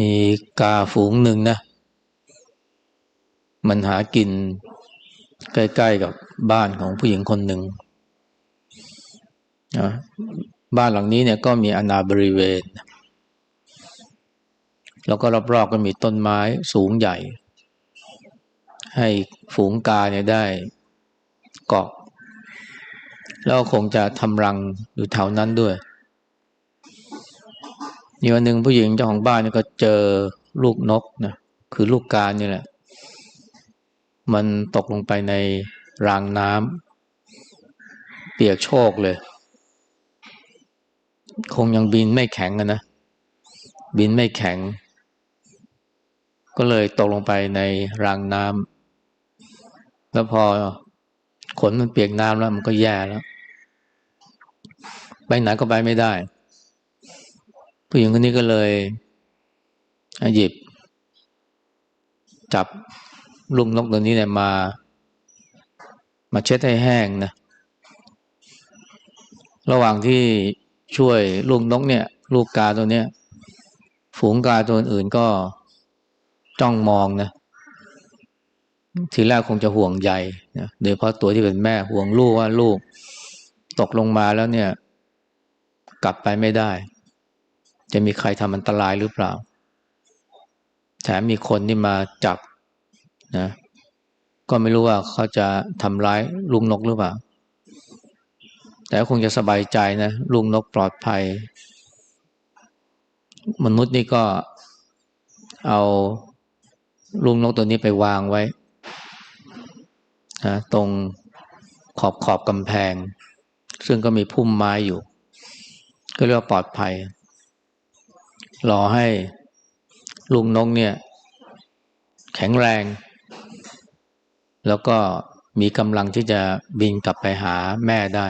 มีกาฝูงหนึ่งนะ มันหากินใกล้ๆกับบ้านของผู้หญิงคนหนึ่งนะบ้านหลังนี้เนี่ยก็มีอนาบริเวณ แล้วก็รอบๆก็มีต้นไม้สูงใหญ่ ให้ฝูงกาเนี่ยได้เกาะแล้วคงจะทำรังอยู่แถวนั้นด้วย มีวันหนึ่งผู้หญิงเจ้าของบ้านเนี่ยก็เจอลูกนกนะคือลูกกาเนี่แหละ มันตกลงไปในรางน้ำเปียกโชกเลย คงยังบินไม่แข็งนนะ บินไม่แข็ง ก็เลยตกลงไปในรางน้ำแล้วพอขนมันเปียกน้ำแล้วมันก็แย่แล้ว ไปไหนก็ไปไม่ได้ ผู้หญิงคนนี้ก็เลยหยิบ จับลูกนกตัวนี้เนี่ยมา มาเช็ดให้แห้งนะ ระหว่างที่ช่วยลูกนกเนี่ย ลูกกาตัวเนี้ย ฝูงกาตัวอื่นก็จ้องมองนะ ทีแรกคงจะห่วงใยนะโดยเพราะตัวที่เป็นแม่ห่วงลูกว่าลูกตกลงมาแล้วเนี่ย กลับไปไม่ได้ จะมีใครทำอันตรายหรือเปล่า แถมมีคนที่มาจับนะ ก็ไม่รู้ว่าเขาจะทำร้ายลุงนกหรือเปล่า แต่คงจะสบายใจนะลุงนกปลอดภัย มนุษย์นี่ก็เอาลุงนกตัวนี้ไปวางไว้นะตรงขอบขอบกำแพง ซึ่งก็มีพุ่มไม้อยู่ ก็เรียกว่าปลอดภัย รอให้ลุงนกเนี่ย แข็งแรง แล้วก็มีกำลังที่จะบินกลับไปหาแม่ได้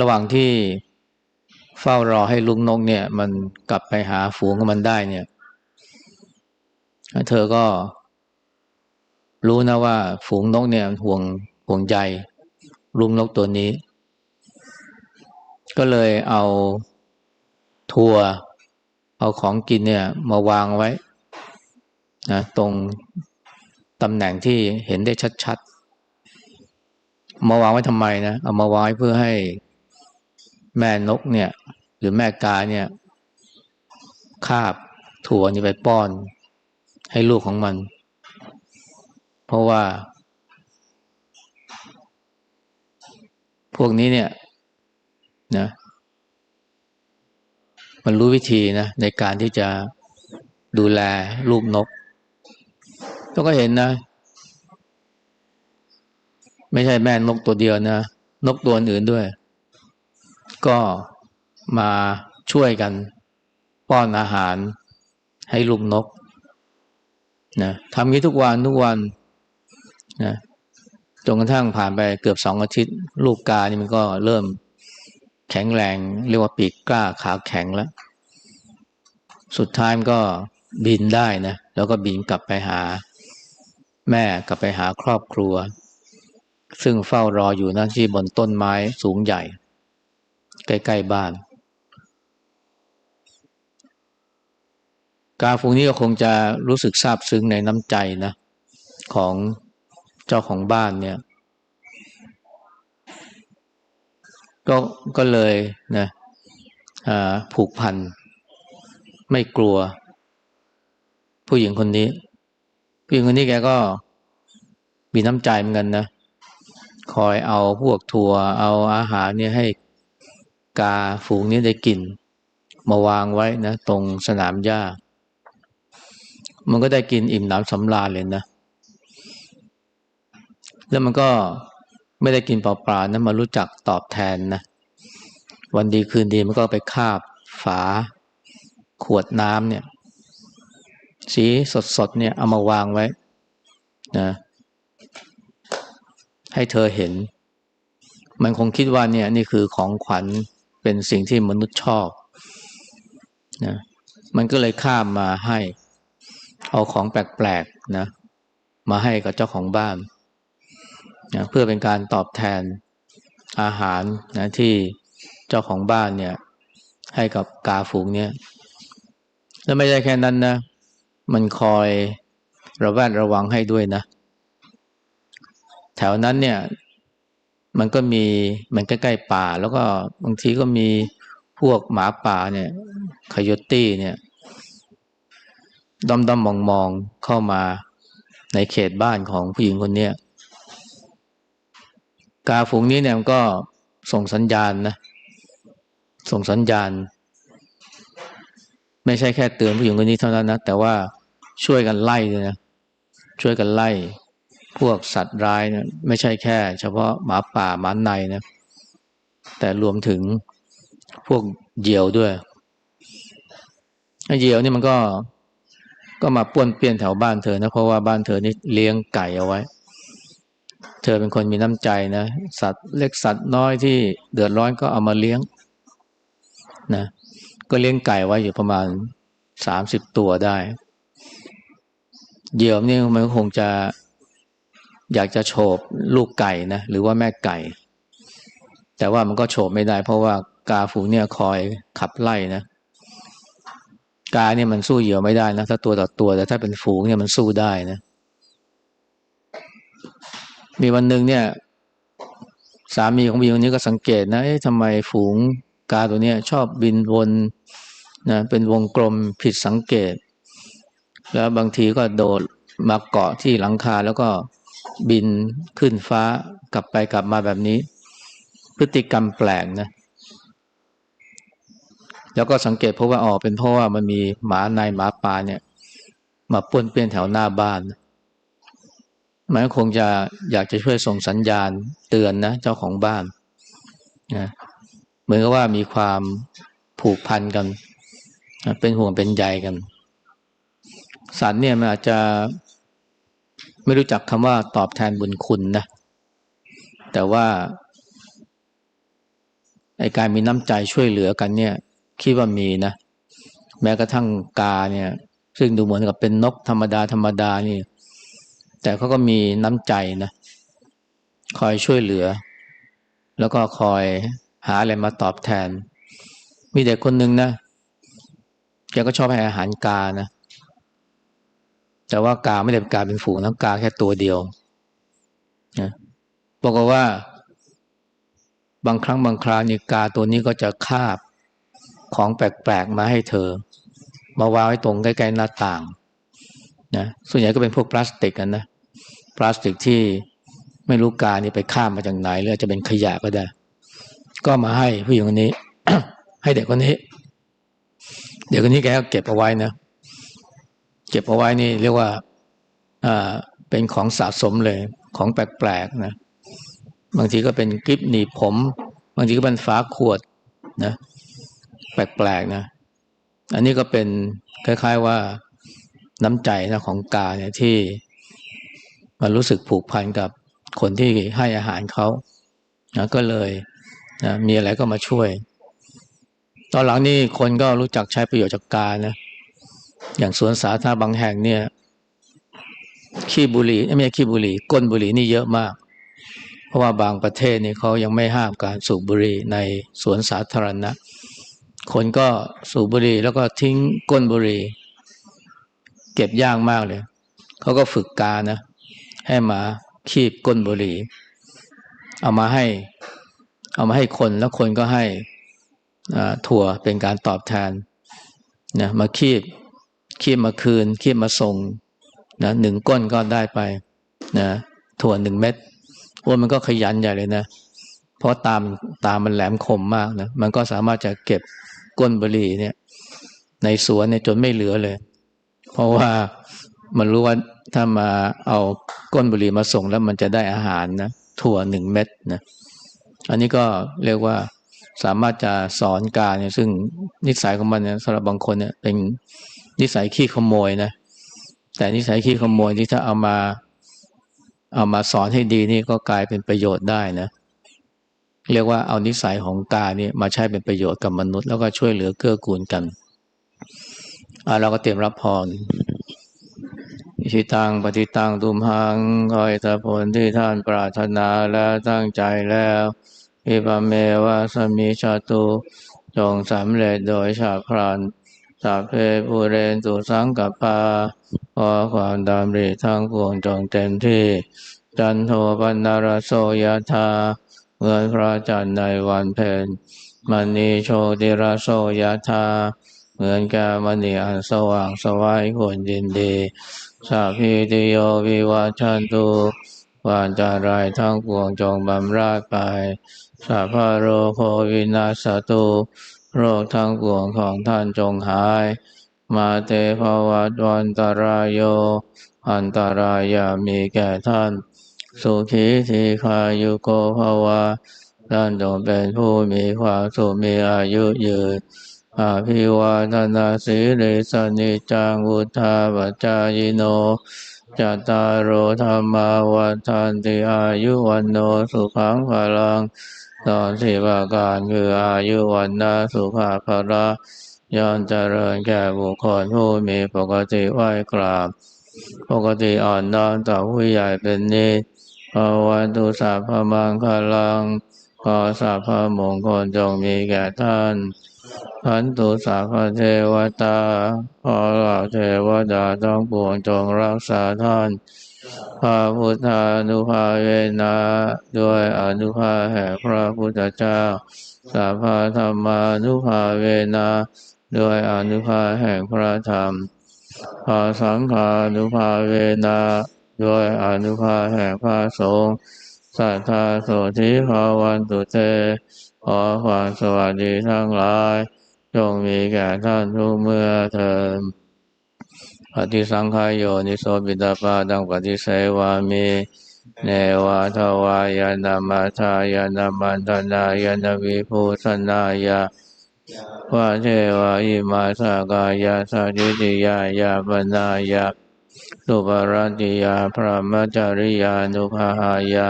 ระหว่างที่เฝ้ารอให้ลุงนกเนี่ย มันกลับไปหาฝูงของมันได้เนี่ย เธอก็รู้นะว่า ฝูงนกเนี่ยห่วงห่วงใจลุงนกตัวนี้ ก็เลยเอา ทัวเอาของกินเนี่ยมาวางไว้นะตรงตำแหน่งที่เห็นได้ชัดๆ มาวางไว้ทำไมนะเอามาวางเพื่อให้แม่นกเนี่ย หรือแม่กาเนี่ย คาบถั่วนี่ไปป้อน ให้ลูกของมัน เพราะว่า พวกนี้เนี่ยนะ มันรู้วิธีนะในการที่จะดูแลลูกนกเราก็เห็นนะ ไม่ใช่แม่นกตัวเดียวนะ นกตัวอื่นด้วย ก็มาช่วยกันป้อนอาหารให้ลูกนกนะทำงี้ทุกวันทุกวันนะจนกระทั่งผ่านไปเกือบสองอาทิตย์ ลูกกานี่มันก็เริ่ม แข็งแรง เรียกว่าปีกกล้าขาแข็งแล้ว สุดท้ายมันก็บินได้นะ แล้วก็บินกลับไปหา แม่กลับไปหาครอบครัว ซึ่งเฝ้ารออยู่นั่นที่บนต้นไม้สูงใหญ่ ใกล้ๆบ้าน กาฟูนี้ก็คงจะรู้สึกซาบซึ้งในน้ำใจนะ ของเจ้าของบ้านเนี่ย ก็ก็เลยนะผูกพัน ไม่กลัว ผู้หญิงคนนี้ ผู้หญิงคนนี้แกก็มีน้ำใจเหมือนกันนะ คอยเอาพวกทัวเอาอาหารเนี่ยให้กาฝูงนี้ได้กิน มาวางไว้นะ ตรงสนามหญ้า มันก็ได้กินอิ่มหนำสำราญเลยนะ แล้วมันก็ ไม่ได้กินเปล่าๆนะมารู้จักตอบแทนนะวันดีคืนดีมันก็ไปคาบฝา ขวดน้ำเนี่ย สีสดๆเนี่ยเอามาวางไว้นะให้เธอเห็น มันคงคิดว่าเนี่ยนี่คือของขวัญเป็นสิ่งที่มนุษย์ชอบนะมันก็เลยข้ามมาให้ เอาของแปลกๆนะ มาให้กับเจ้าของบ้าน นะเพื่อเป็นการตอบแทนอาหารนะที่เจ้าของบ้านเนี่ย ให้กับกาฝูงเนี่ย แล้วไม่ใช่แค่นั้นนะ มันคอยระแวดระวังให้ด้วยนะ แถวนั้นเนี่ย มันก็มีมันใกล้ๆป่า แล้วก็บางทีก็มีพวกหมาป่าเนี่ยคยตี้เนี่ยด้อมด้อมมองมองเข้ามาในเขตบ้านของผู้หญิงคนเนี้ย กาฝูงนี้เนี่ยมันก็ส่งสัญญาณนะ ส่งสัญญาณ ไม่ใช่แค่เตือนผู้หญิงคนนี้เท่านั้นนะ แต่ว่าช่วยกันไล่เลยนะ ช่วยกันไล่ พวกสัตว์ร้ายนะไม่ใช่แค่ เฉพาะหมาป่าหมาในนะ แต่รวมถึงพวกเหยี่ยวด้วยเหยี่ยวนี่มันก็ก็มาป้วนเปี้ยนแถวบ้านเธอนะ เพราะว่าบ้านเธอนี่เลี้ยงไก่เอาไว้ เธอเป็นคนมีน้ำใจนะ สัตว์เล็กสัตว์น้อยที่เดือดร้อนก็เอามาเลี้ยงนะก็เลี้ยงไก่ไว้อยู่ประมาณสามสิบตัวได้ เหยี่ยวนี่มันคงจะอยากจะโฉบลูกไก่นะหรือว่าแม่ไก่ แต่ว่ามันก็โฉบไม่ได้ เพราะว่ากาฝูเนี่ยคอยขับไล่นะกาเนี่ยมันสู้เหยื่อไม่ได้นะถ้าตัวต่อตัว แต่ถ้าเป็นฝูงเนี่ยมันสู้ได้นะ มีวันหนึ่งเนี่ย สามีของบีคนนี้ก็สังเกตนะเอ๊ะทำไมฝูงกาตัวเนี้ยชอบบินวนนะเป็นวงกลมผิดสังเกต แล้วบางทีก็โดดมาเกาะที่หลังคาแล้วก็บินขึ้นฟ้ากลับไปกลับมาแบบนี้ พฤติกรรมแปลกนะ แล้วก็สังเกตเพราะว่าอ๋อเป็นเพราะว่ามันมีหมาในหมาป่าเนี่ย มาป้วนเปี้ยนแถวหน้าบ้าน มันคงจะอยากจะช่วยส่งสัญญาณเตือนนะเจ้าของบ้านนะเหมือนกับว่ามีความผูกพันกัน เป็นห่วงเป็นใยกัน สัตว์เนี่ยมันอาจจะไม่รู้จักคำว่าตอบแทนบุญคุณนะ แต่ว่าไอการมีน้ำใจช่วยเหลือกันเนี่ย คิดว่ามีนะ แม้กระทั่งกาเนี่ย ซึ่งดูเหมือนกับเป็นนกธรรมดาธรรมดานี่ แต่เขาก็มีน้ำใจนะคอยช่วยเหลือ แล้วก็คอยหาอะไรมาตอบแทน มีเด็กคนหนึ่งนะแกก็ชอบให้อาหารกานะ แต่ว่ากาไม่ได้เป็นกาเป็นฝูงนะกาแค่ตัวเดียวนะบอกว่า บางครั้งบางคราวนี่กาตัวนี้ก็จะคาบของแปลกๆมาให้เธอ มาวางไว้ตรงใกล้ๆหน้าต่างนะส่วนใหญ่ก็เป็นพวกพลาสติกกันนะ พลาสติกที่ไม่รู้การนี่ไปข้ามมาจากไหนหรือจะเป็นขยะก็ได้ ก็มาให้ผู้หญิงคนนี้ ให้เด็กคนนี้ เด็กคนนี้แกก็เก็บเอาไว้นะเก็บเอาไว้นี่เรียกว่าอ่าเป็นของสะสมเลย ของแปลกๆนะบางทีก็เป็นกลิปหนีผม บางทีก็เป็นฝาขวดนะแปลกๆนะ อันนี้ก็เป็นคล้าย ๆว่าน้ำใจนะของกาเนี่ยที่ มันรู้สึกผูกพันกับคนที่ให้อาหารเขานะก็เลยนะมีอะไรก็มาช่วย ตอนหลังนี่คนก็รู้จักใช้ประโยชน์จากกานะ อย่างสวนสาธารณะบางแห่งเนี่ย ขี้บุหรี่ไม่ใช่ขี้บุหรี่ก้นบุหรี่นี่เยอะมาก เพราะว่าบางประเทศนี่เขายังไม่ห้ามการสูบบุหรี่ในสวนสาธารณะ คนก็สูบบุหรี่แล้วก็ทิ้งก้นบุหรี่ เก็บยากมากเลย เขาก็ฝึกกานะ ให้มาคีบก้นบุหรี่ เอามาให้ เอามาให้คนแล้วคนก็ให้ถั่วเป็นการตอบแทนนะมาคีบคีบมาคืน คีบมาส่งนะหนึ่งก้นก็ได้ไปนะถั่วหนึ่งเม็ดว่ามันก็ขยันใหญ่เลยนะ เพราะตามตามมันแหลมคมมากนะมันก็สามารถจะเก็บก้นบุหรี่เนี่ย ในสวนเนี่ยจนไม่เหลือเลย เพราะว่า มันรู้ว่าถ้ามาเอาก้นบุหรี่มาส่งแล้วมันจะได้อาหารนะถั่วหนึ่งเม็ดนะอันนี้ก็เรียกว่าสามารถจะสอนการเนี่ยซึ่งนิสัยของมันเนี่ยสำหรับบางคนเนี่ยเป็นนิสัยขี้ขโมยนะแต่นิสัยขี้ขโมยที่ถ้าเอามาเอามาสอนให้ดีนี่ก็กลายเป็นประโยชน์ได้นะ เรียกว่าเอานิสัยของกาเนี่ยมาใช้เป็นประโยชน์กับมนุษย์แล้วก็ช่วยเหลือเกื้อกูลกันอ่าเราก็เตรียมรับพร อิชิตังปฏิตังตุมหังคอยตะผลที่ท่านปรารถนาแล้วตั้งใจแล้วอิปเมวะสมิชาตุจงสำเร็จโดยฉาพรันสัพเพปุเรนตุสังกปาขอความดำริทั้งปวงจงเต็มที่ จันโทปนารโสยธาเมื่อพระจันทร์ในวันเพ็ญมณีโชติรโสยธาเหมือนแก้มณีอันสว่างสวายควรยินดี สัพพิติโยวิวัชันตุวานจารายทั้งปวงจงบำราดไปสัพพโรโควินาสตุโรคทั้งปวงของท่านจงหาย มาเตภวัตวันตรายโย อันตรายามีแก่ท่าน สุขีทีคายุโกภวะท่านจงเป็นผู้มีความสุขมีอายุยืน อาภิวาทนาสีริสนิจังวุธาปจายโนจตารโหธรรมาวันทันติอายุวันโนสุขังพลังตอนสี่ประการคืออายุวันนาสุภาภระย่อมเจริญแก่บุคคลผู้มีปกติไหวกราบ ปกติอ่อนน้อมต่อผู้ใหญ่เป็นนิสภวันตุสัพพมังคลัง ขอสัพมงคลจงมีแก่ท่านขันตุสัพเทวตา ขอเหล่าเทวดาต้องปวงจงรักษาท่านพระพุทธานุภาเวนะด้วยอนุภาแห่งพระพุทธเจ้าสัพพธรรมานุภาเวนะด้วยอนุภาแห่งพระธรรมพระสังฆานุภาเวนะด้วยอนุภาแห่งพระสงฆ์ สัทธาโสธิภาวันตุเต ขอความสวัสดีทั้งหลาย จงมีแก่ท่านทุกเมื่อเถิดปฏิสังขายโยนิโสปิตาปาดังปฏิเสวามีเนวาทวายานามาทายานามันตนายานาวิภูสนายาวะเทวาอิมาสกายาสาจิติยายาปนายาสุปรติยาพระมจริยานุภาหายา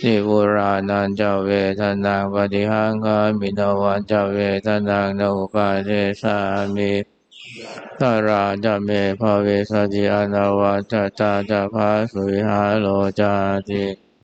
สิบุรานันเจ้าเวทนาปฏิหังคามินวันเจ้าเวทนานุปาเทสามิตาราจะเมภเวสติอนาวาจตาจะพาสุวิหาโลจาติ